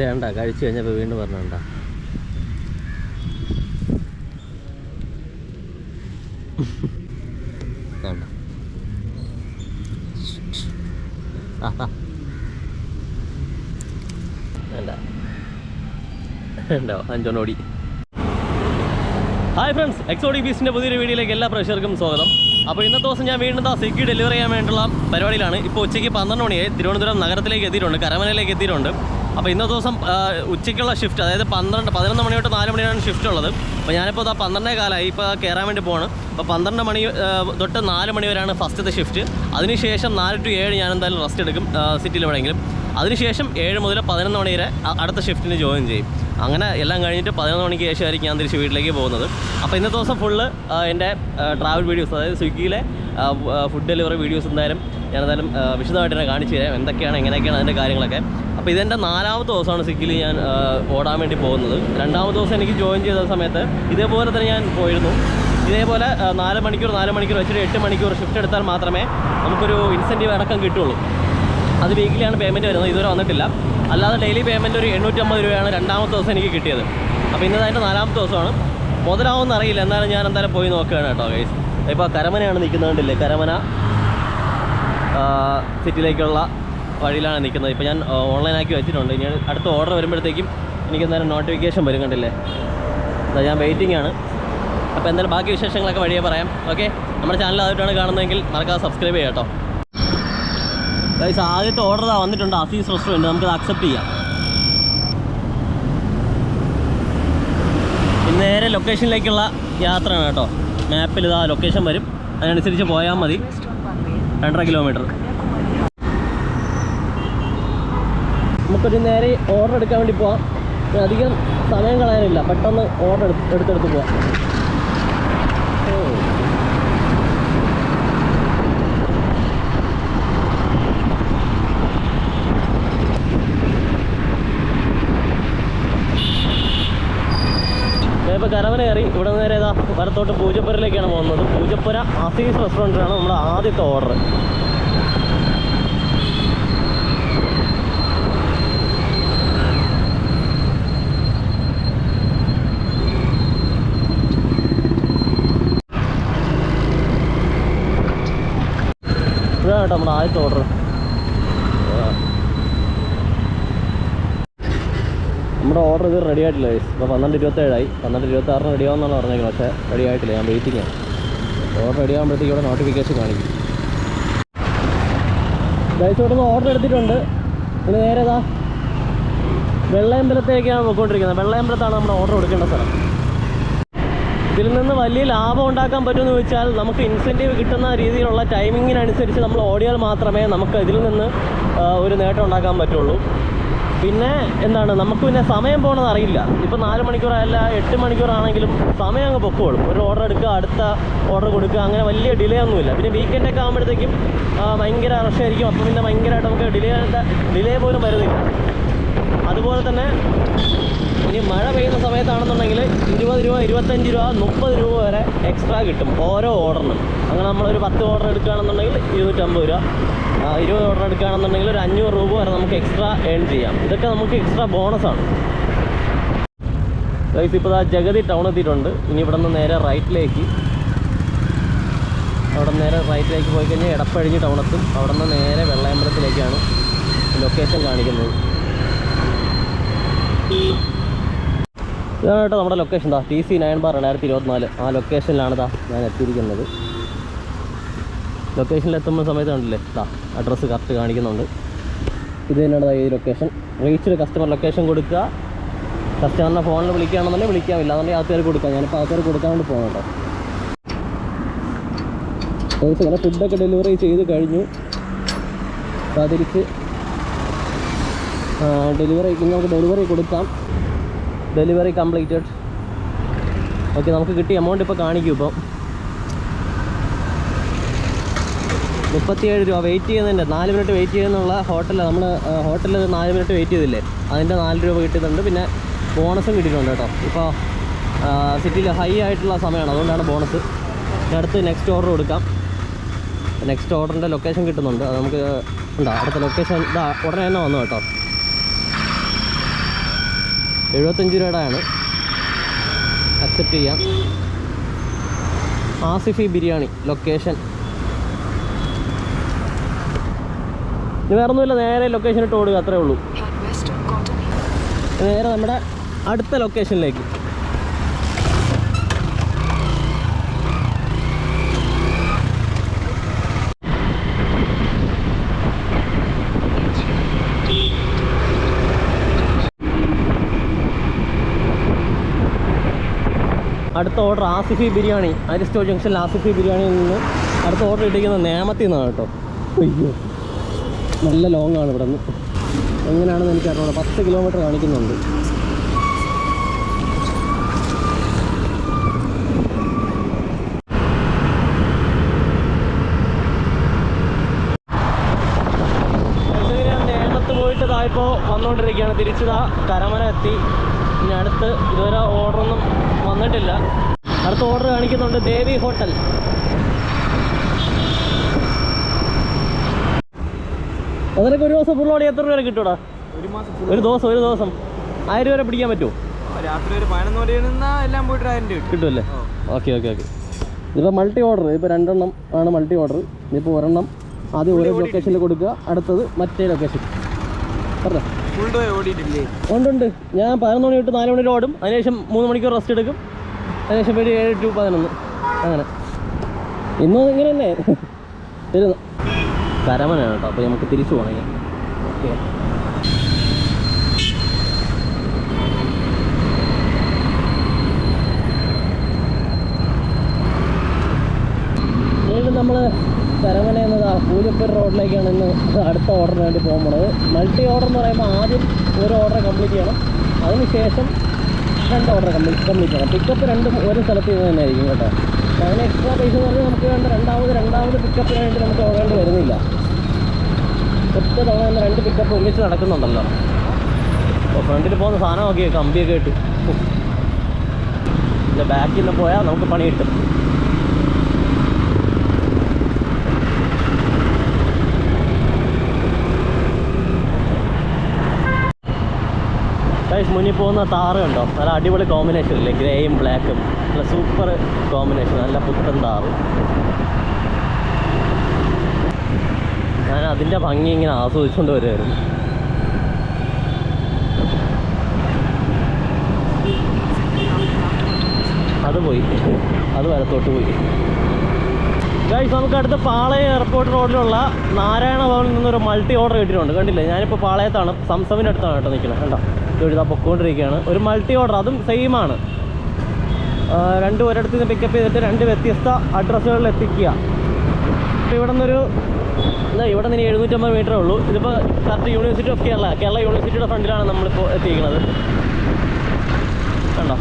വേണ്ട കഴിച്ചു കഴിഞ്ഞപ്പോൾ വീണ്ടും പറഞ്ഞണ്ട ആ ആ ഹായ് ഫ്രണ്ട്സ് എക്സോഡി ബീസിന്റെ പുതിയൊരു വീഡിയോയിലേക്ക് എല്ലാ പ്രേക്ഷകർക്കും സ്വാഗതം. അപ്പോൾ ഇന്നത്തെ ദിവസം ഞാൻ വീണ്ടും ദാ സ്വിഗ്ഗി ഡെലിവറി ചെയ്യാൻ വേണ്ടിയുള്ള പരിപാടിയിലാണ്. ഇപ്പോൾ ഉച്ചയ്ക്ക് പന്ത്രണ്ട് മണിയായി. തിരുവനന്തപുരം നഗരത്തിലേക്ക് എത്തിയിട്ടുണ്ട് കരമനയിലേക്ക് എത്തിയിട്ടുണ്ട്. അപ്പോൾ ഇന്നത്തെ ദിവസം ഉച്ചയ്ക്കുള്ള ഷിഫ്റ്റ് അതായത് പന്ത്രണ്ട് പതിനൊന്ന് മണി തൊട്ട് നാല് മണിയാണ് ഷിഫ്റ്റ് ഉള്ളത്. അപ്പോൾ ഞാനിപ്പോൾ ഇതാ പന്ത്രണ്ടേ കാലമായി ഇപ്പോൾ കയറാൻ വേണ്ടി പോവാണ്. അപ്പോൾ പന്ത്രണ്ട് മണി തൊട്ട് നാല് മണി വരെയാണ് ഫസ്റ്റത്തെ ഷിഫ്റ്റ് അതിനുശേഷം നാല് ടു ഏഴ് ഞാൻ എന്തായാലും റെസ്റ്റ് എടുക്കും സിറ്റിയിൽ എവിടെയെങ്കിലും. അതിനുശേഷം ഏഴ് മുതൽ പതിനൊന്ന് മണി വരെ അടുത്ത ഷിഫ്റ്റിന് ജോയിൻ ചെയ്യും. അങ്ങനെ എല്ലാം കഴിഞ്ഞിട്ട് പതിനൊന്ന് മണിക്ക് ശേഷമായിരിക്കും ഞാൻ തിരിച്ച് വീട്ടിലേക്ക് പോകുന്നത്. അപ്പോൾ ഇന്നത്തെ ദിവസം ഫുള്ള് എന്റെ ട്രാവൽ വീഡിയോസ് അതായത് സ്വിഗ്ഗിയിലെ ഫുഡ് ഡെലിവറി വീഡിയോസ് എന്തായാലും ഞാൻ എന്തായാലും വിശദമായിട്ട് തന്നെ കാണിച്ചു തരാം. എന്തൊക്കെയാണ് എങ്ങനെയൊക്കെയാണ് അതിന്റെ കാര്യങ്ങളൊക്കെ. അപ്പോൾ ഇതെന്റെ നാലാമത്തെ ദിവസമാണ് സിക്കിൽ ഞാൻ ഓടാൻ വേണ്ടി പോകുന്നത്. രണ്ടാമത്തെ ദിവസം എനിക്ക് ജോയിൻ ചെയ്ത സമയത്ത് ഇതേപോലെ തന്നെ ഞാൻ പോയിരുന്നു. ഇതേപോലെ നാല് മണിക്കൂർ നാല് മണിക്കൂർ വെച്ചിട്ട് എട്ട് മണിക്കൂർ ഷിഫ്റ്റ് എടുത്താൽ മാത്രമേ നമുക്കൊരു ഇൻസെന്റീവ് അടക്കം കിട്ടുള്ളൂ. അത് വീക്കിലിയാണ് പേയ്മെന്റ് വരുന്നത്. ഇതുവരെ വന്നിട്ടില്ല. അല്ലാതെ ഡെയിലി പേയ്മെന്റ് ഒരു എണ്ണൂറ്റമ്പത് രൂപയാണ് രണ്ടാമത്തെ ദിവസം എനിക്ക് കിട്ടിയത്. അപ്പോൾ ഇന്നത് അതിന്റെ നാലാമത്തെ ദിവസമാണ്. മുതലാവുമെന്ന് അറിയില്ല. എന്നാലും ഞാൻ എന്തായാലും പോയി നോക്കുകയാണ് കേട്ടോ ഗൈസ് ഇപ്പോൾ കരമനയാണ് നിൽക്കുന്നത് കണ്ടില്ലേ? കരമന സിറ്റിയിലേക്കുള്ള വഴിയിലാണ് നിൽക്കുന്നത്. ഇപ്പോൾ ഞാൻ ഓൺലൈനാക്കി വെച്ചിട്ടുണ്ട്. ഇനി അടുത്ത ഓർഡർ വരുമ്പോഴത്തേക്കും എനിക്ക് എന്തായാലും നോട്ടിഫിക്കേഷൻ വരും കണ്ടില്ലേ? അതാ ഞാൻ വെയിറ്റിംഗ് ആണ്. അപ്പോൾ എന്തായാലും ബാക്കി വിശേഷങ്ങളൊക്കെ വഴിയേ പറയാം. ഓക്കെ നമ്മുടെ ചാനൽ ആദ്യമായിട്ടാണ് കാണുന്നതെങ്കിൽ മറക്കാതെ സബ്സ്ക്രൈബ് ചെയ്യാം കേട്ടോ. ആദ്യത്തെ ഓർഡർ ഇതാ വന്നിട്ടുണ്ട്. അസീസ് റെസ്റ്റോറന്റ് നമുക്കത് അക്സെപ്റ്റ് ചെയ്യാം. നേരെ ലൊക്കേഷനിലേക്കുള്ള യാത്രയാണ് കേട്ടോ. മാപ്പിൽ ഇതാ ലൊക്കേഷൻ വരും. അതിനനുസരിച്ച് പോയാൽ മതി. രണ്ടര കിലോമീറ്റർ നമുക്കൊരു നേരെ ഓർഡർ എടുക്കാൻ വേണ്ടി പോവാം. അധികം സമയം കളയാനില്ല. പെട്ടെന്ന് ഓർഡർ എടുത്ത് എടുത്തെടുത്ത് പോവാം. ഇപ്പോൾ കരവന കയറി. ഇവിടെ നേരെ ഏതാ വരത്തോട്ട് പൂജപ്പുരയിലേക്കാണ് പോകുന്നത്. പൂജപ്പുര അസീസ് റെസ്റ്റോറന്റിലാണ് നമ്മുടെ ആദ്യത്തെ ഓർഡർ കേട്ടോ നമ്മുടെ ആദ്യത്തെ ഓർഡർ നമ്മുടെ ഓർഡർ ഇത് റെഡി ആയിട്ടില്ല ഗൈസ് ഇപ്പോൾ പന്ത്രണ്ട് ഇരുപത്തേഴായി. പന്ത്രണ്ട് ഇരുപത്തി ആറിന് റെഡി ആവുമെന്നാണ് പറഞ്ഞേക്കുന്നത് പക്ഷേ റെഡി ആയിട്ടില്ല. ഞാൻ വെയിറ്റിംഗ് ആണ്. ഓർഡർ റെഡി ആകുമ്പോഴത്തേക്ക് ഇവിടെ നോട്ടിഫിക്കേഷൻ കാണിക്കും. ഗൈസ് ഇവിടെ നിന്ന് ഓർഡർ എടുത്തിട്ടുണ്ട്. പിന്നെ നേരെ വെള്ളയമ്പലത്തേക്കാണ് പോയിക്കൊണ്ടിരിക്കുന്നത്. വെള്ളയമ്പലത്താണ് നമ്മുടെ ഓർഡർ കൊടുക്കേണ്ട സ്ഥലം. ഇതിൽ നിന്ന് വലിയ ലാഭം ഉണ്ടാക്കാൻ പറ്റുമെന്ന് ചോദിച്ചാൽ നമുക്ക് ഇൻസെന്റീവ് കിട്ടുന്ന രീതിയിലുള്ള ടൈമിങ്ങിനനുസരിച്ച് നമ്മൾ ഓടിയാൽ മാത്രമേ നമുക്ക് ഇതിൽ നിന്ന് ഒരു നേട്ടം ഉണ്ടാക്കാൻ പറ്റുള്ളൂ. പിന്നെ എന്താണ് നമുക്ക് പിന്നെ സമയം പോകണത് അറിയില്ല. ഇപ്പോൾ നാല് മണിക്കൂറല്ല എട്ട് മണിക്കൂറാണെങ്കിലും സമയം അങ്ങ് പൊക്കോളും. ഒരു ഓർഡർ എടുക്കുക അടുത്ത ഓർഡർ കൊടുക്കുക അങ്ങനെ വലിയ ഡിലേ ഒന്നുമില്ല. പിന്നെ വീക്കെൻഡൊക്കെ ആകുമ്പോഴത്തേക്കും ഭയങ്കര റഷായിരിക്കും അപ്പം പിന്നെ ഭയങ്കരമായിട്ട് നമുക്ക് ഡിലേ ഡിലേ പോലും വരുന്നില്ല. അതുപോലെ തന്നെ ഇനി മഴ പെയ്യുന്ന സമയത്താണെന്നുണ്ടെങ്കിൽ ഇരുപത് രൂപ ഇരുപത്തഞ്ച് രൂപ മുപ്പത് രൂപ വരെ എക്സ്ട്രാ കിട്ടും ഓരോ ഓർഡറിനും അങ്ങനെ നമ്മളൊരു പത്ത് ഓർഡർ എടുക്കുകയാണെന്നുണ്ടെങ്കിൽ ഇരുന്നൂറ്റമ്പത് രൂപ. ഇരുപത് ഓർഡർ എടുക്കുകയാണെന്നുണ്ടെങ്കിൽ ഒരു അഞ്ഞൂറ് രൂപ വരെ നമുക്ക് എക്സ്ട്രാ ഏൺ ചെയ്യാം. ഇതൊക്കെ നമുക്ക് എക്സ്ട്രാ ബോണസാണ് ഗൈസ് ഇപ്പോൾ ആ ജഗതി ടൗൺ എത്തിയിട്ടുണ്ട്. ഇനി ഇവിടെ നിന്ന് നേരെ റൈറ്റിലേക്ക് അവിടെ നിന്ന് നേരെ റൈറ്റിലേക്ക് പോയി കഴിഞ്ഞാൽ എടപ്പഴിഞ്ഞ് ടൗണെത്തും അവിടെ നിന്ന് നേരെ വെള്ളയമ്പലത്തിലേക്കാണ് ലൊക്കേഷൻ കാണിക്കുന്നത്. ഇതാണ് കേട്ടോ നമ്മുടെ ലൊക്കേഷൻ താ ടി സി നയൻ ബാർ രണ്ടായിരത്തി ഇരുപത്തിനാല്. ആ ലൊക്കേഷനിലാണ് ദാ ഞാൻ എത്തിയിരിക്കുന്നത്. ലൊക്കേഷനിൽ എത്തുമ്പോൾ സമയത്ത് കണ്ടില്ലേ? താ അഡ്രസ്സ് കറക്റ്റ് കാണിക്കുന്നുണ്ട്. ഇത് തന്നെയാണ് ഈ ലൊക്കേഷൻ റീച്ചിൽ കസ്റ്റമർ ലൊക്കേഷൻ കൊടുക്കുക. കസ്റ്റമറിനെ ഫോണിൽ വിളിക്കുകയാണെന്നുണ്ടെങ്കിൽ വിളിക്കാം ഇല്ലാന്നുണ്ടെങ്കിൽ ആൾക്കാർ കൊടുക്കാം. ഞാനിപ്പോൾ ആൾക്കാർ കൊടുക്കാൻ വേണ്ടി പോകണം കേട്ടോ. ഫുഡൊക്കെ ഡെലിവറി ചെയ്ത് കഴിഞ്ഞു. അപ്പോൾ അത് തിരിച്ച് ഡെലിവറി നമുക്ക് ഡെലിവറി കൊടുക്കാം. ഡെലിവറി കംപ്ലീറ്റഡ് ഓക്കെ നമുക്ക് കിട്ടിയ എമൗണ്ട് ഇപ്പോൾ കാണിക്കും ഇപ്പം. മുപ്പത്തിയേഴ് രൂപ വെയിറ്റ് ചെയ്യുന്നതിന്റെ നാല് മിനിറ്റ് വെയിറ്റ് ചെയ്യുന്നുള്ള ഹോട്ടലിൽ നമ്മൾ ഹോട്ടലിൽ നാല് മിനിറ്റ് വെയിറ്റ് ചെയ്തില്ലേ? അതിന്റെ നാല് രൂപ കിട്ടിയിട്ടുണ്ട്. പിന്നെ ബോണസും കിട്ടിയിട്ടുണ്ട് കേട്ടോ. ഇപ്പോൾ സിറ്റിയിൽ ഹൈ ആയിട്ടുള്ള സമയമാണ് അതുകൊണ്ടാണ് ബോണസ് അടുത്ത് നെക്സ്റ്റ് ഓർഡർ കൊടുക്കാം. നെക്സ്റ്റ് ഓർഡറിന്റെ ലൊക്കേഷൻ കിട്ടുന്നുണ്ട്. അത് നമുക്ക് ഉണ്ടോ? അടുത്ത ലൊക്കേഷൻ ഇതാ ഉടനെ തന്നെ വന്നു കേട്ടോ. എഴുപത്തഞ്ച് രൂപയുടെയാണ്. അക്സെപ്റ്റ് ചെയ്യാം. ആസിഫി ബിരിയാണി ലൊക്കേഷൻ ഇനി വേറെ ഒന്നുമില്ല നേരെ ലൊക്കേഷൻ ഇട്ട് ഓടുക അത്രേ ഉള്ളൂ. നേരെ നമ്മുടെ അടുത്ത ലൊക്കേഷനിലേക്ക് അടുത്ത ഓർഡർ ആസിഫി ബിരിയാണി അരിസ്റ്റോ ജംഗ്ഷനിൽ ആസിഫി ബിരിയാണിയിൽ നിന്ന് അടുത്ത ഓർഡർ ഇട്ടിരിക്കുന്നത് നേമത്തിൽ നിന്നാണ് കേട്ടോ. അയ്യോ. നല്ല ലോങ് ആണ് ഇവിടെ നിന്ന്. എങ്ങനെയാണെന്ന് എനിക്ക് അറിയാം പത്ത് കിലോമീറ്റർ കാണിക്കുന്നുണ്ട്. നേമത്ത് പോയിട്ട് ഇതായിപ്പോ വന്നുകൊണ്ടിരിക്കുകയാണ് തിരിച്ചതാ കരമന എത്തി. ഇനി അടുത്ത് ഇതുവരെ ഓർഡറൊന്നും വന്നിട്ടില്ല. അടുത്ത ഓർഡർ കാണിക്കുന്നുണ്ട് ദേവി ഹോട്ടൽ. അതിനൊക്കെ ഒരു ദിവസം ഫുൾ ഓടി എത്ര രൂപ കിട്ടൂടാ? ഒരു മാസം ഒരു ദിവസം ഒരു ദിവസം. ആയിരം രൂപ വരെ പിടിക്കാൻ പറ്റുമോ? രാത്രി ഒരു പതിനൊന്ന് മണി എല്ലാം പോയിട്ട് ആയിരം രൂപ കിട്ടും. കിട്ടുമല്ലേ ഓക്കെ ഓക്കെ ഓക്കെ. ഇതിപ്പോൾ മൾട്ടി ഓർഡർ ഇപ്പോൾ രണ്ടെണ്ണം ആണ് മൾട്ടി ഓർഡർ ഇതിപ്പോൾ ഒരെണ്ണം ആദ്യം ഓരോ ലൊക്കേഷനിൽ കൊടുക്കുക അടുത്തത് മറ്റേ ലൊക്കേഷൻ പറഞ്ഞോ? ഉണ്ടുണ്ട്. ഞാൻ പതിനൊന്ന് മണി തൊട്ട് നാല് മണി ഓടും. അതിനുശേഷം മൂന്ന് മണിക്കൂർ റെസ്റ്റ് എടുക്കും. അതിനുശേഷം ഒരു ഏഴ് ടു പതിനൊന്ന്. അങ്ങനെ. ഇന്നും ഇങ്ങനെ തന്നെ തരുന്നു കരമനാണ് കേട്ടോ. അപ്പോൾ നമുക്ക് തിരിച്ചു പോകണമെങ്കിൽ ഓക്കെ വീണ്ടും നമ്മൾ പൂജപ്പുര റോഡിലേക്കാണ് ഇന്ന് അടുത്ത ഓർഡറിന് വേണ്ടി പോകാൻ പോണത്. മൾട്ടി ഓർഡർ എന്ന് പറയുമ്പോൾ ആദ്യം ഒരു ഓർഡർ കംപ്ലീറ്റ് ചെയ്യണം. അതിനുശേഷം രണ്ട് ഓർഡർ കംപ്ലീറ്റ് കംപ്ലീറ്റ് ചെയ്യണം. പിക്കപ്പ് രണ്ടും ഒരു സ്ഥലത്ത് നിന്ന് തന്നെ ആയിരിക്കും കേട്ടോ. അതിന് എക്സ്ട്രാ പൈസ എന്ന് പറഞ്ഞാൽ നമുക്ക് വേണ്ട രണ്ടാമത് രണ്ടാമത് പിക്കപ്പിന് വേണ്ടി നമുക്ക് ഓടേണ്ടി വരുന്നില്ല. ഒറ്റ തവണ തന്നെ രണ്ട് പിക്കപ്പ് ഒന്നിച്ച് നടക്കുന്നുണ്ടല്ലോ. അപ്പോൾ ഫ്രണ്ടിൽ പോകുന്ന സാധനം നോക്കിയേ കമ്പിയൊക്കെ ഇട്ട്. ഇതിന്റെ ബാക്കിൽ നിന്ന് പോയാൽ നമുക്ക് പണി കിട്ടും. മുന്നിൽ പോകുന്ന താറ് കണ്ടോ? നല്ല അടിപൊളി കോമ്പിനേഷൻ അല്ലേ ഗ്രേയും ബ്ലാക്കും നല്ല സൂപ്പർ കോമ്പിനേഷൻ നല്ല പുത്തൻ താറ് ഞാൻ അതിന്റെ ഭംഗി ഇങ്ങനെ ആസ്വദിച്ചുകൊണ്ട് വരുമായിരുന്നു അത് പോയി. അത് വലത്തോട്ട് പോയി. ഗൈസ് നമുക്ക് അടുത്ത പാളയം എയർപോർട്ട് റോഡിലുള്ള നാരായണ ഭവനിൽ നിന്നൊരു മൾട്ടി ഓർഡർ കിട്ടിയിട്ടുണ്ട്. കണ്ടില്ലേ? ഞാനിപ്പോൾ പാളയത്താണ് സംസമിന്റെ അടുത്താണ് കേട്ടോ നിൽക്കുന്നത്. കണ്ടോ? ഇതാ പൊക്കോണ്ടിരിക്കുകയാണ്. ഒരു മൾട്ടി ഓർഡർ അതും സെയിം ആണ്. ആ, രണ്ട് ഒരിടത്ത് നിന്ന് പിക്കപ്പ് ചെയ്തിട്ട് രണ്ട് വ്യത്യസ്ത അഡ്രസ്സുകളിൽ എത്തിക്കുക. ഇപ്പോൾ ഇവിടെ നിന്നൊരു എന്താ ഇവിടെ നിന്ന് എഴുന്നൂറ്റമ്പത് മീറ്ററേ ഉള്ളൂ. ഇതിപ്പോൾ correct University of Kerala Kerala യൂണിവേഴ്സിറ്റിയുടെ ഫ്രണ്ടിലാണ് നമ്മളിപ്പോൾ എത്തിയിരിക്കുന്നത്. കണ്ടോ?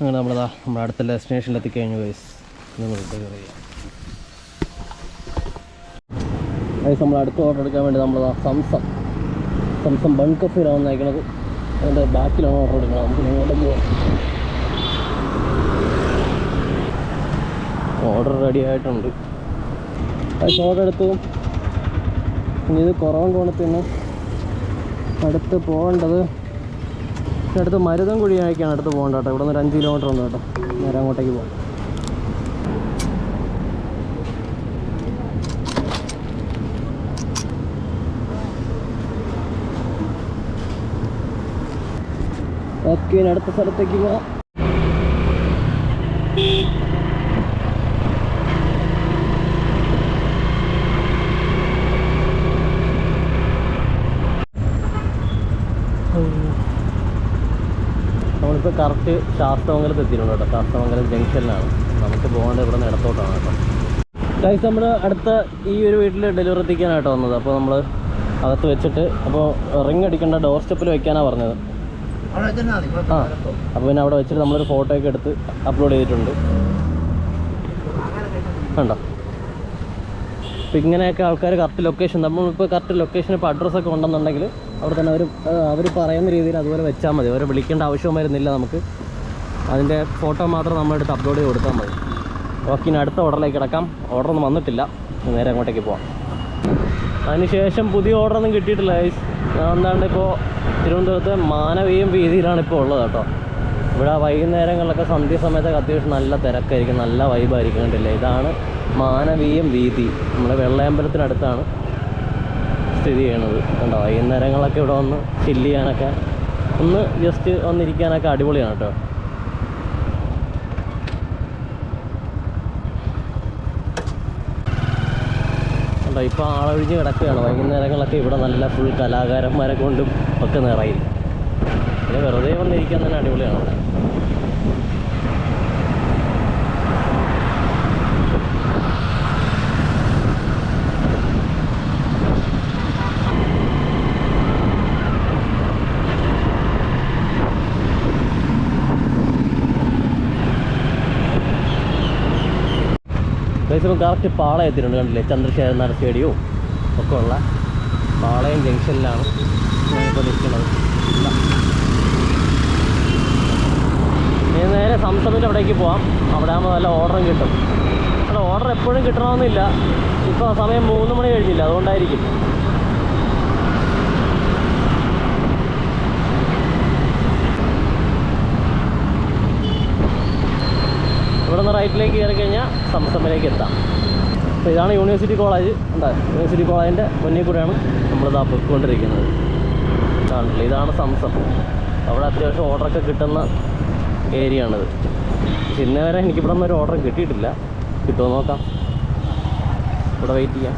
അങ്ങനെ നമ്മളതാ നമ്മുടെ അടുത്ത ഡെസ്റ്റിനേഷനിൽ എത്തിക്കഴിഞ്ഞു വയസ് നമ്മൾ അടുത്ത ഓർഡർ എടുക്കാൻ വേണ്ടി നമ്മളതാ സംസം സംസം ബൺ കഫിലാണ് വന്നേക്കണത്. അതിന്റെ ബാക്കിലാണ് ഓർഡർ എടുക്കുന്നത് നമുക്ക് നിങ്ങളുടെ പോവാം ഓർഡർ റെഡി ആയിട്ടുണ്ട്. ഗൈസ് ഓർഡർ എടുത്തു. ഇനി ഇത് കുറവൻ കോണത്തിന് അടുത്ത് പോകേണ്ടത് അടുത്ത് മരുതം കുഴിയായിക്കാണ് അടുത്ത് പോകേണ്ട കേട്ടോ. ഇവിടെ നിന്ന് ഒരു അഞ്ച് കിലോമീറ്റർ ഉണ്ട് കേട്ടോ. നേരെ അങ്ങോട്ടേക്ക് പോകാം. ഓക്കെ അടുത്ത സ്ഥലത്തേക്ക് പോകാം. നമ്മളിപ്പോൾ കറക്റ്റ് ശാസ്തമംഗലത്ത് എത്തിയിട്ടുണ്ട് കേട്ടോ. ശാസ്തമംഗലം ജംഗ്ഷനിലാണ്. നമുക്ക് പോകേണ്ടത് ഇവിടെ നിന്ന് ഇടത്തോട്ടാണ് കേട്ടോ. ഗൈസ് നമ്മൾ അടുത്ത ഈ ഒരു വീട്ടിൽ ഡെലിവറി എത്തിക്കാനായിട്ട് വന്നത്. അപ്പോൾ നമ്മൾ അകത്ത് വെച്ചിട്ട് അപ്പോൾ റിങ് അടിക്കേണ്ട ഡോർ സ്റ്റെപ്പിൽ വെക്കാനാണ് പറഞ്ഞത്. ആ. അപ്പോൾ പിന്നെ അവിടെ വെച്ചിട്ട് നമ്മളൊരു ഫോട്ടോ ഒക്കെ എടുത്ത് അപ്ലോഡ് ചെയ്തിട്ടുണ്ട്. കണ്ടോ? അപ്പോൾ ഇങ്ങനെയൊക്കെ ആൾക്കാർ കറക്റ്റ് ലൊക്കേഷൻ നമ്മളിപ്പോൾ കറക്റ്റ് ലൊക്കേഷൻ ഇപ്പോൾ അഡ്രസ്സൊക്കെ ഉണ്ടെന്നുണ്ടെങ്കിൽ അവിടെ തന്നെ അവർ അവർ പറയുന്ന രീതിയിൽ അതുപോലെ വെച്ചാൽ മതി. അവരെ വിളിക്കേണ്ട ആവശ്യം വരുന്നില്ല നമുക്ക്. അതിന്റെ ഫോട്ടോ മാത്രം നമ്മളെടുത്ത് അപ്ലോഡ് ചെയ്ത് കൊടുത്താൽ മതി. ഓക്കെ ഇനി അടുത്ത ഓർഡറിലേക്ക് കിടക്കാം. ഓർഡർ ഒന്നും വന്നിട്ടില്ല. നേരെ അങ്ങോട്ടേക്ക് പോവാം. അതിനുശേഷം പുതിയ ഓർഡറൊന്നും കിട്ടിയിട്ടില്ല guys. ഞാൻ ഇപ്പോൾ തിരുവനന്തപുരത്ത് മാനവീയം വീതിയിലാണ് ഇപ്പോൾ ഉള്ളത് കേട്ടോ. ഇവിടെ വൈകുന്നേരങ്ങളിലൊക്കെ സന്ധ്യ സമയത്തൊക്കെ അത്യാവശ്യം നല്ല തിരക്കായിരിക്കും നല്ല വൈബായിരിക്കും കണ്ടില്ലേ? ഇതാണ് മാനവീയം വീതി. നമ്മുടെ വെള്ളയമ്പലത്തിനടുത്താണ് സ്ഥിതി ചെയ്യണത് കണ്ടോ? വൈകുന്നേരങ്ങളൊക്കെ ഇവിടെ വന്ന് ചില്ല് ചെയ്യാനൊക്കെ ഒന്ന് ജസ്റ്റ് വന്നിരിക്കാനൊക്കെ അടിപൊളിയാണ് കേട്ടോ. കണ്ടോ ഇപ്പോൾ ആളൊഴിഞ്ഞ് കിടക്കുകയാണ്. വൈകുന്നേരങ്ങളൊക്കെ ഇവിടെ നല്ല ഫുൾ കലാകാരന്മാരെ കൊണ്ടും ഒക്കെ നിറയും. പിന്നെ വെറുതെ വന്നിരിക്കാൻ തന്നെ അടിപൊളിയാണ്. ഇവിടെ ഇപ്പം കറക്റ്റ് പാളയത്തിനുണ്ട് കണ്ടില്ലേ? ചന്ദ്രശേഖരൻ നായർ സ്റ്റേഡിയവും ഒക്കെ ഉള്ള പാളയം ജംഗ്ഷനിലാണ് ഞാനിപ്പോൾ നിൽക്കുന്നത്. ഇനി നേരെ സംസമിന്റെ അവിടേക്ക് പോവാം. അവിടെ ആകുമ്പോൾ നല്ല ഓർഡറും കിട്ടും. അവിടെ ഓർഡർ എപ്പോഴും കിട്ടണമെന്നില്ല. ഇപ്പോൾ സമയം മൂന്ന് മണി കഴിഞ്ഞില്ല. അതുകൊണ്ടായിരിക്കും. നിന്ന് റൈറ്റിലേക്ക് കയറി കഴിഞ്ഞാൽ സംസമ്മിലേക്ക് എത്താം. അപ്പോൾ ഇതാണ് യൂണിവേഴ്സിറ്റി കോളേജ്. എന്താ യൂണിവേഴ്സിറ്റി കോളേജിന്റെ മുന്നിൽ കൂടെയാണ് നമ്മളിതാ പൊയ്ക്കൊണ്ടിരിക്കുന്നത്. കാണില്ല ഇതാണ് സംസം. അവിടെ അത്യാവശ്യം ഓർഡറൊക്കെ കിട്ടുന്ന ഏരിയ ആണിത് പക്ഷെ ഇന്നേ വരെ എനിക്കിവിടെ നിന്നൊരു ഓർഡർ കിട്ടിയിട്ടില്ല. കിട്ടുമോ നോക്കാം. ഇവിടെ വെയിറ്റ് ചെയ്യാം.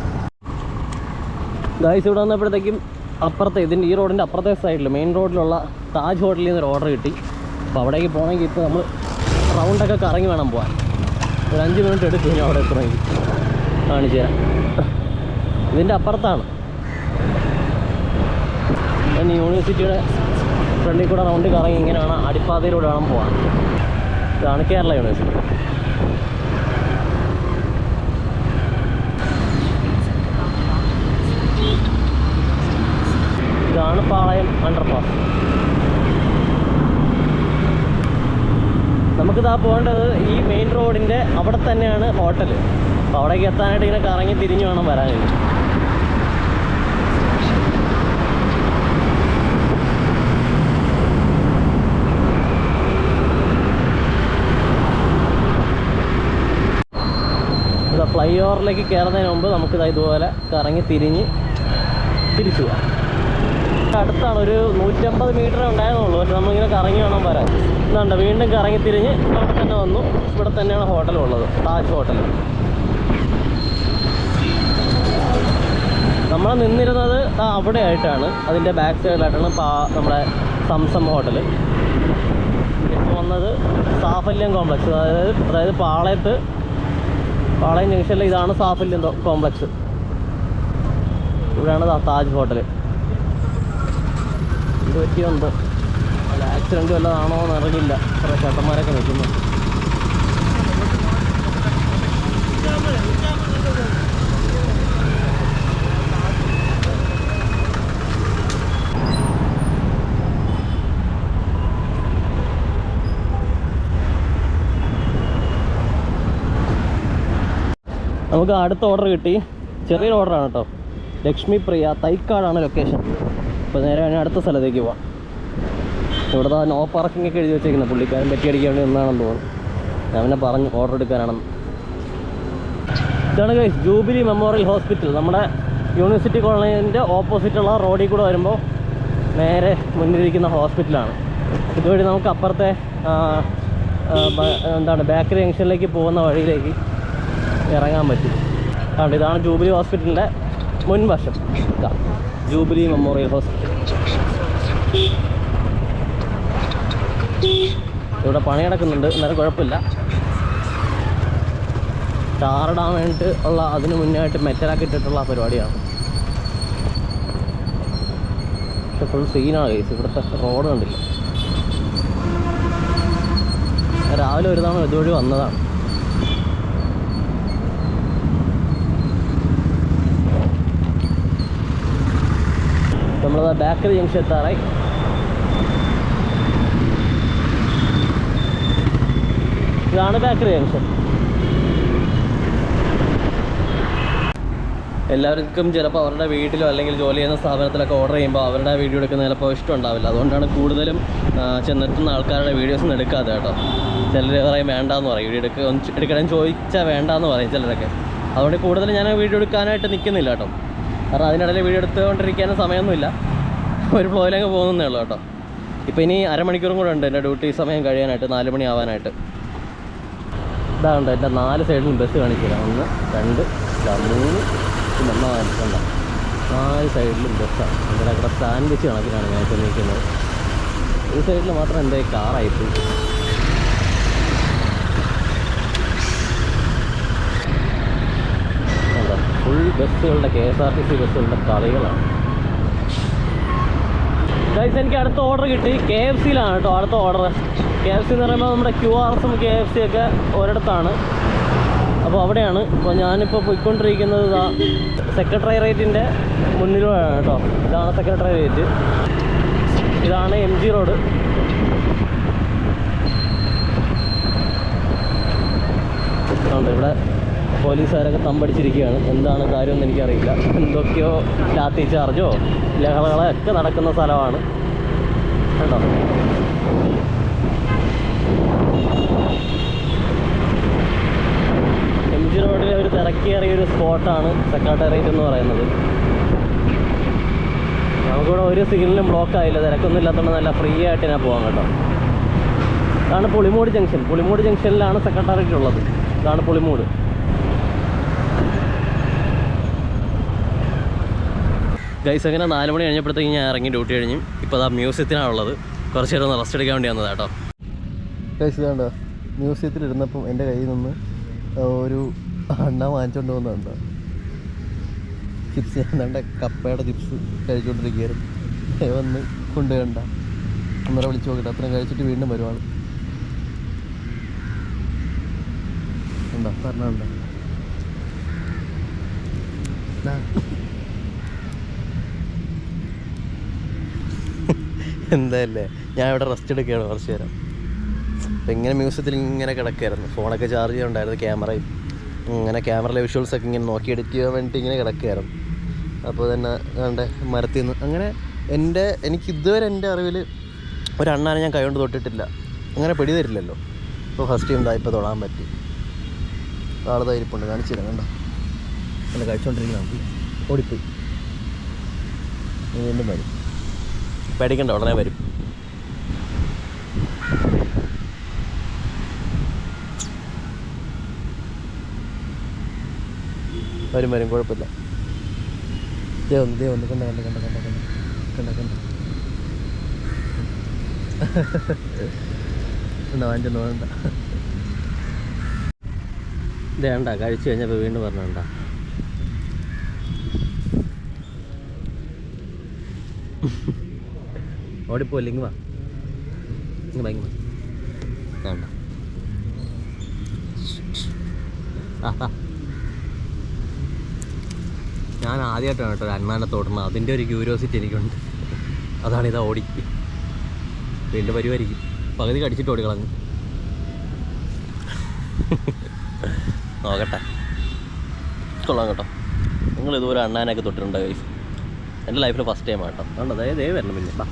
ഗായ്സ് ഇവിടെ വന്നപ്പോഴത്തേക്കും അപ്പുറത്തെ ഇതിന്റെ ഈ റോഡിന്റെ അപ്പുറത്തെ സൈഡിൽ മെയിൻ റോഡിലുള്ള താജ് ഹോട്ടലിൽ നിന്ന് ഒരു ഓർഡർ കിട്ടി. അപ്പോൾ അവിടേക്ക് പോകണമെങ്കിൽ ഇപ്പോൾ നമ്മൾ റൗണ്ടൊക്കെ കറങ്ങി വേണം പോകാൻ ഒരു അഞ്ച് മിനിറ്റ് എടുക്കും ഞാൻ അവിടെ എത്തണമെങ്കിൽ കാണിച്ചു തരാം. ഇതിന്റെ അപ്പുറത്താണ്. യൂണിവേഴ്സിറ്റിയുടെ ഫ്രണ്ടിൽ കൂടെ റൗണ്ട് കറങ്ങി ഇങ്ങനെ വേണം അടിപ്പാതയിലൂടെ വേണം പോകാൻ ഇതാണ് കേരള യൂണിവേഴ്സിറ്റി ഇതാണ് പാളയം അണ്ടർപാസ് നമുക്കിതാ പോകേണ്ടത് ഈ മെയിൻ റോഡിന്റെ അവിടെ തന്നെയാണ് ഹോട്ടൽ അപ്പോൾ അവിടേക്ക് എത്താനായിട്ട് ഇങ്ങനെ കറങ്ങി തിരിഞ്ഞു വേണം വരാനില്ല ഇവിടെ ഫ്ലൈ ഓവറിലേക്ക് കയറുന്നതിന് മുമ്പ് നമുക്കിതാ ഇതുപോലെ കറങ്ങി തിരിഞ്ഞ് തിരിച്ചു പോവാം. അടുത്താണ് ഒരു നൂറ്റമ്പത് മീറ്റർ ഉണ്ടായിരുന്നുള്ളൂ. പക്ഷെ നമ്മളിങ്ങനെ കറങ്ങി വേണം വരാൻ. ഇതുണ്ട് വീണ്ടും കറങ്ങി തിരിഞ്ഞ് അവിടെ തന്നെ വന്നു. ഇവിടെ തന്നെയാണ് ഹോട്ടൽ ഉള്ളത്. താജ് ഹോട്ടൽ. നമ്മൾ നിന്നിരുന്നത് അവിടെ ആയിട്ടാണ് അതിന്റെ ബാക്ക് സൈഡിലായിട്ടാണ് പാ നമ്മുടെ സംസം ഹോട്ടൽ. ഇപ്പോൾ വന്നത് സാഫല്യം കോംപ്ലക്സ് അതായത് അതായത് പാളയത്ത് പാളയം ജംഗ്ഷനിൽ ഇതാണ് സാഫല്യം കോംപ്ലക്സ് ഇവിടെയാണ് താജ് ഹോട്ടൽ ഇത് പറ്റിയുണ്ട് അല്ല ആക്സിഡന്റ് വല്ലതാണോ എന്ന് അറിയില്ല കുറേ ചേട്ടന്മാരൊക്കെ നിൽക്കുന്നു. നമുക്ക് അടുത്ത ഓർഡർ കിട്ടി. ചെറിയൊരു ഓർഡറാണ് കേട്ടോ. ലക്ഷ്മി പ്രിയ തൈക്കാടാണ് ലൊക്കേഷൻ അപ്പോൾ നേരെ ഞാൻ അടുത്ത സ്ഥലത്തേക്ക് പോവാം. ഇവിടുത്തെ നോ പാർക്കിംഗ് ഒക്കെ എഴുതി വെച്ചേക്കുന്നത് പുള്ളിക്കാരൻ പറ്റിയടിക്കാൻ വേണ്ടി നിന്നാണെന്ന് തോന്നുന്നു. ഞാൻ പിന്നെ പറഞ്ഞു ഓർഡർ എടുക്കാനാണെന്ന്. ഇതാണ് ഗൈസ് ജൂബിലി മെമ്മോറിയൽ ഹോസ്പിറ്റൽ. നമ്മുടെ യൂണിവേഴ്സിറ്റി കോളേജിന്റെ ഓപ്പോസിറ്റുള്ള റോഡിൽ കൂടെ വരുമ്പോൾ നേരെ മുന്നിലിരിക്കുന്ന ഹോസ്പിറ്റലാണ്. ഇതുവഴി നമുക്ക് അപ്പുറത്തെ എന്താണ് ബേക്കറി ജംഗ്ഷനിലേക്ക് പോകുന്ന വഴിയിലേക്ക് ഇറങ്ങാൻ പറ്റും. അതുകൊണ്ട് ഇതാണ് ജൂബിലി ഹോസ്പിറ്റലിന്റെ മുൻവശം. ഇതാ. Jubilee Memorial Hospital. ഇവിടെ പണി നടക്കുന്നുണ്ട്. എന്നാലും കുഴപ്പമില്ല. ടാറിടാൻ വേണ്ടിയിട്ട് ഉള്ള അതിന് മുന്നായിട്ട് മെറ്റലാക്കി ഇട്ടിട്ടുള്ള പരിപാടിയാണ്. പക്ഷെ ഫുൾ സീനാണ് കേസ് ഇവിടുത്തെ റോഡ് കണ്ടില്ല? രാവിലെ ഒരു തവണ ഇതുവഴി വന്നതാണ്. നമ്മളത് ബേക്കറി ജംഗ്ഷൻ എത്താറായി ഇതാണ് ബേക്കറി ജംഗ്ഷൻ എല്ലാവർക്കും ചിലപ്പോൾ അവരുടെ വീട്ടിലോ അല്ലെങ്കിൽ ജോലി ചെയ്യുന്ന സ്ഥാപനത്തിലൊക്കെ ഓർഡർ ചെയ്യുമ്പോൾ അവരുടെ വീഡിയോ എടുക്കുന്ന ചിലപ്പോൾ ഇഷ്ടം ഉണ്ടാവില്ല. അതുകൊണ്ടാണ് കൂടുതലും ചെന്നെത്തുന്ന ആൾക്കാരുടെ വീഡിയോസൊന്നും എടുക്കാതെ കേട്ടോ. ചിലർ പറയും വേണ്ടാന്ന് പറയും. വീഡിയോ എടുക്കുക എടുക്കണം ചോദിച്ചാൽ വേണ്ടാന്ന് പറയും ചിലരൊക്കെ. അതുകൊണ്ട് കൂടുതലും ഞാൻ വീഡിയോ എടുക്കാനായിട്ട് നിൽക്കുന്നില്ല കേട്ടോ. കാരണം അതിനിടയിൽ വീഡിയോ എടുത്തുകൊണ്ടിരിക്കാനും സമയമൊന്നുമില്ല. ഒരു ഫ്ലോയിലങ്ങ് പോകുന്നേ ഉള്ളൂ കേട്ടോ. ഇപ്പോൾ ഇനി അരമണിക്കൂറും കൂടെ ഉണ്ട് എന്റെ ഡ്യൂട്ടി സമയം കഴിയാനായിട്ട് നാല് മണി ആവാനായിട്ട്. ഇതാണ്ട് എന്റെ നാല് സൈഡിലും ബസ് കാണിക്കില്ല ഒന്ന് രണ്ട് മൂന്ന് പിന്നെ നാല് കണ്ട? നാല് സൈഡിലും ബസ്സാണ് ഇവിടെ ഇവിടെ വെച്ച് കണക്കിനാണ് ഞാൻ നിൽക്കുന്നത് ഈ സൈഡിൽ മാത്രം എന്റെ കാറായിപ്പോയി ഫുൾ ബസ്സുകളുടെ K S R T C ബസ്സുകളുടെ കളികളാണ്. ഗൈസ് എനിക്ക് അടുത്ത ഓർഡർ കിട്ടി. കെ എഫ് സിയിലാണ് കേട്ടോ അടുത്ത ഓർഡർ കെ എഫ് സി എന്ന് പറയുമ്പോൾ നമ്മുടെ ക്യു ആർ എസും കെ എഫ് സി ഒക്കെ ഒരിടത്താണ്. അപ്പോൾ അവിടെയാണ്. അപ്പോൾ ഞാനിപ്പോൾ പോയിക്കൊണ്ടിരിക്കുന്നത് ഇതാ സെക്രട്ടേറിയറ്റിന്റെ മുന്നിലൂടെയാണ് കേട്ടോ. ഇതാണ് സെക്രട്ടേറിയറ്റ് ഇതാണ് എം ജി റോഡ് ഇവിടെ പോലീസുകാരൊക്കെ തമ്പടിച്ചിരിക്കുകയാണ്. എന്താണ് കാര്യമെന്ന് എനിക്കറിയില്ല. എന്തൊക്കെയോ ലാത്തി ചാർജോ ലഹളകളോ ഒക്കെ നടക്കുന്ന സ്ഥലമാണ്. കേട്ടോ? എം ജി റോഡിലെ ഒരു തിരക്കേറിയ ഒരു സ്പോട്ടാണ് സെക്രട്ടേറിയറ്റ് എന്ന് പറയുന്നത്. നമുക്കിവിടെ ഒരു സിഗ്നലും ബ്ലോക്ക് ആയില്ല. തിരക്കൊന്നും ഇല്ലാത്തതുകൊണ്ട് നല്ല ഫ്രീ ആയിട്ട് ഞാൻ പോകാം കേട്ടോ. ഇതാണ് പുളിമൂട് ജംഗ്ഷൻ പുളിമൂട് ജംഗ്ഷനിലാണ് സെക്രട്ടേറിയറ്റ് ഉള്ളത്. ഇതാണ് പുളിമൂട്. ഗൈസ് അങ്ങനെ നാല് മണി കഴിഞ്ഞപ്പോഴത്തേക്ക് ഞാൻ ഇറങ്ങി ഡ്യൂട്ടി കഴിഞ്ഞു ഇപ്പോൾ അതാ മ്യൂസിയത്തിനാണുള്ളത് കുറച്ച് നേരം ഒന്ന് റെസ്റ്റ് എടുക്കാൻ വേണ്ടി വന്നത് കേട്ടോ ഗൈസ് മ്യൂസിയത്തിൽ ഇരുന്നപ്പം എന്റെ കയ്യിൽ നിന്ന് ഒരു അണ്ണ വാങ്ങിച്ചോണ്ട് പോകുന്നുണ്ടോ ചിപ്സ് എന്താണ്ട് കപ്പയുടെ ചിപ്സ് കഴിച്ചുകൊണ്ടിരിക്കുകയായിരുന്നു വന്ന് കൊണ്ട് കണ്ട. അന്നേരം വിളിച്ചു നോക്കട്ടെ അത്രയും കഴിച്ചിട്ട് വീണ്ടും വരുവാണ്. ഉണ്ടോ പറഞ്ഞുണ്ടോ എന്തായല്ലേ ഞാൻ ഇവിടെ റെസ്റ്റ് എടുക്കുകയാണ് കുറച്ച് നേരം. അപ്പം ഇങ്ങനെ മ്യൂസിയത്തിൽ ഇങ്ങനെ കിടക്കുകയായിരുന്നു. ഫോണൊക്കെ ചാർജ് ചെയ്യാനുണ്ടായിരുന്നു ക്യാമറയും ഇങ്ങനെ ക്യാമറയിലെ വിഷ്വൽസൊക്കെ ഇങ്ങനെ നോക്കി എഡിറ്റ് ചെയ്യാൻ വേണ്ടിയിട്ട് ഇങ്ങനെ കിടക്കുകയായിരുന്നു. അപ്പോൾ തന്നെ കണ്ട് മരത്തിൽ നിന്ന്. അങ്ങനെ എന്റെ എനിക്ക് ഇതുവരെ എന്റെ അറിവിൽ ഒരു അണ്ണാനെ ഞാൻ കൈകൊണ്ട് തൊട്ടിട്ടില്ല. അങ്ങനെ പിടി തരില്ലല്ലോ ഇപ്പോൾ ഫസ്റ്റ് ടൈം ഇപ്പോൾ തൊടാൻ പറ്റി. ആൾ ഇരിപ്പുണ്ട് കാണിച്ചു തരാം കണ്ടോ അല്ല കഴിച്ചുകൊണ്ടിരിക്കുന്ന ഓടിപ്പോയി. വീണ്ടും വരും. പേടിക്കണ്ട ഉടനെ വരും. വരും വരും കുഴപ്പമില്ല. ദേ ഒന്ന് ദേ ഒന്ന് കണ്ട കണ്ട കണ്ട കണ്ട കണ്ട കണ്ട കണ്ട. എന്നാ വാങ്ങിച്ചൊന്നും വേണ്ട ഇതേണ്ട കഴിച്ചു കഴിഞ്ഞപ്പോൾ വീണ്ടും പറഞ്ഞണ്ട ഓടിപ്പോ ഇല്ലെങ്കിൽ വാ. ഇങ്ങ് വാ. വേണ്ട. ഞാൻ ആദ്യമായിട്ടാണ് കേട്ടോ ഒരു അണ്ണാനെ തൊടുന്നത് അതിന്റെ ഒരു ക്യൂരിയോസിറ്റി എനിക്കുണ്ട്. അതാണ് ഇതാ ഓടി. വീണ്ടും വരുമായിരിക്കും പകുതി കടിച്ചിട്ട് ഓടിക്കളഞ്ഞു നോക്കട്ടെ. കൊള്ളാം കേട്ടോ. നിങ്ങൾ ഇതുപോലെ അണ്ണാനൊക്കെ തൊട്ടിട്ടുണ്ടോ ഗൈസ് എന്റെ ലൈഫിൽ ഫസ്റ്റ് ടൈം ആട്ടോ അതുകൊണ്ട് അതായത് വരണം പിന്നെ.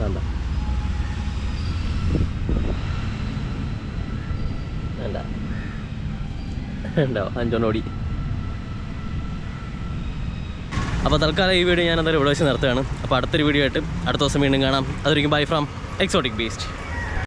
വേണ്ട. വേണ്ട. ഉണ്ടോ അഞ്ചോണോടി അപ്പോൾ തൽക്കാലം ഈ വീഡിയോ ഞാൻ എന്തായാലും ഇവിടെ വെച്ച് നിർത്തുകയാണ്. അപ്പോൾ അടുത്തൊരു വീഡിയോ ആയിട്ട് അടുത്ത ദിവസം വീണ്ടും കാണാം. അതൊരിക്കും ബൈ ഫ്രം എക്സോട്ടിക് ബീസ്റ്റ്